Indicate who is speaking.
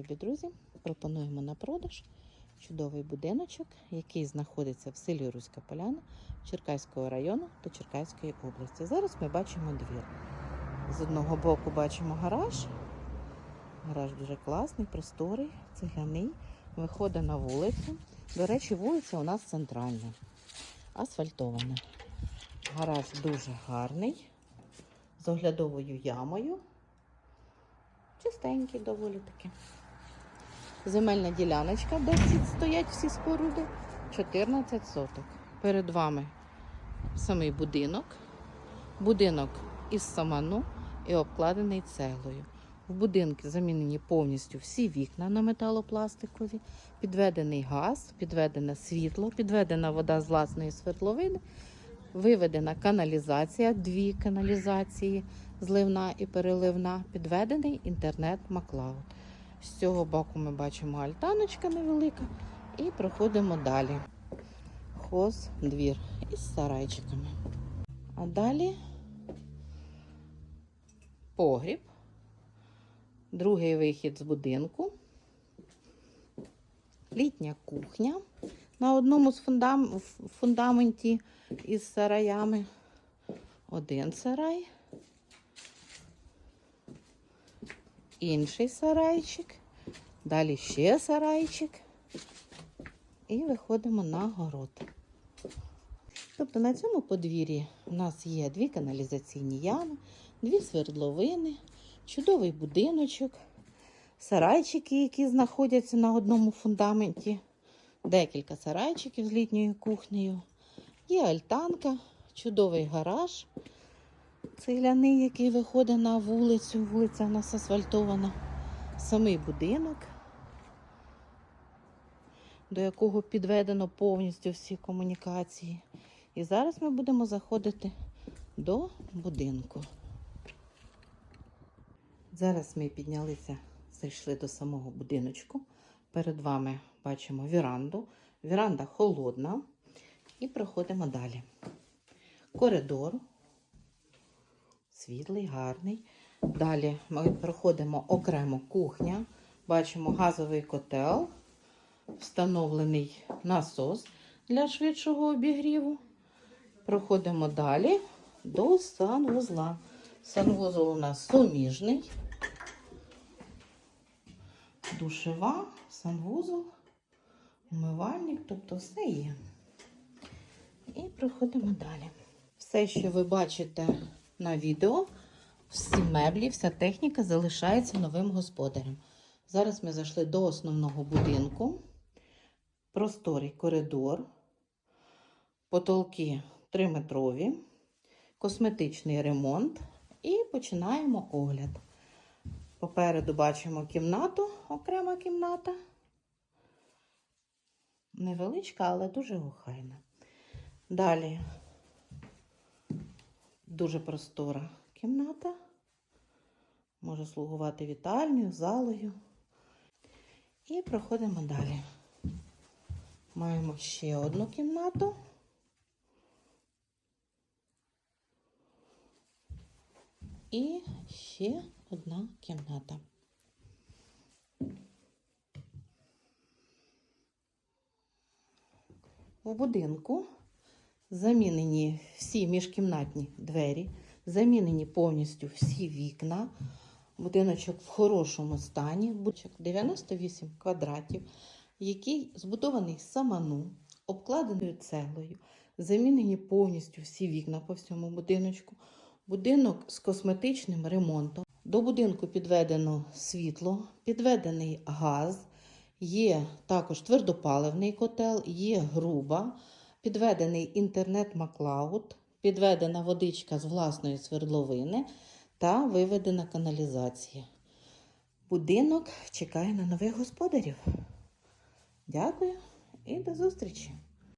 Speaker 1: любі друзі! Пропонуємо на продаж чудовий будиночок, який знаходиться в селі Руська Поляна Черкаського району та Черкаської області. Зараз ми бачимо двір. З одного боку бачимо гараж. Гараж дуже класний, просторий, цегляний, виходить на вулицю. До речі, вулиця у нас центральна, асфальтована. Гараж дуже гарний, з оглядовою ямою. Чистенький доволі таки. Земельна діляночка, де стоять всі споруди, 14 соток. Перед вами самий будинок. Будинок із саману і обкладений цеглою. В будинку замінені повністю всі вікна на металопластикові, підведений газ, підведене світло, підведена вода з власної свердловини, виведена каналізація, дві каналізації, зливна і переливна, підведений інтернет Маклауд. З цього боку ми бачимо альтаночка невелика і проходимо далі. Хоз, двір із сарайчиками. А далі погріб, другий вихід з будинку, літня кухня на одному з фундам... фундаменті із сараями. Один сарай, інший сарайчик, далі ще сарайчик. І виходимо на город. Тобто на цьому подвір'ї у нас є дві каналізаційні ями, дві свердловини, чудовий будиночок, сарайчики, які знаходяться на одному фундаменті, декілька сарайчиків з літньою кухнею, є альтанка, чудовий гараж цегляний, який виходить на вулицю. Вулиця у нас асфальтована, самий будинок, до якого підведено повністю всі комунікації. І зараз ми будемо заходити до будинку. Зараз ми піднялися, зайшли до самого будиночку. Перед вами бачимо віранду. Віранда холодна. І проходимо далі. Коридор. Світлий, гарний. Далі ми проходимо окремо кухня. Бачимо газовий котел, встановлений насос для швидшого обігріву. Проходимо далі до санвузла. Санвузол у нас суміжний. Душева, санвузол, умивальник, тобто все є. І проходимо далі. Все, що ви бачите на відео, всі меблі, вся техніка залишається новим господарем. Зараз ми зайшли до основного будинку. Просторий коридор, потолки 3-метрові, косметичний ремонт і починаємо огляд. Попереду бачимо кімнату, окрема кімната. Невеличка, але дуже охайна. Далі дуже простора кімната. Може слугувати вітальнею, залою. І проходимо далі. Маємо ще одну кімнату. І ще одна кімната. У будинку замінені всі міжкімнатні двері, замінені повністю всі вікна. Будиночок в хорошому стані, будиночок 98 квадратів, який збудований саману, обкладеною цеглою, замінені повністю всі вікна по всьому будиночку. Будинок з косметичним ремонтом. До будинку підведено світло, підведений газ, є також твердопаливний котел, є груба, підведений інтернет Маклауд, підведена водичка з власної свердловини та виведена каналізація. Будинок чекає на нових господарів. Дякую і до зустрічі!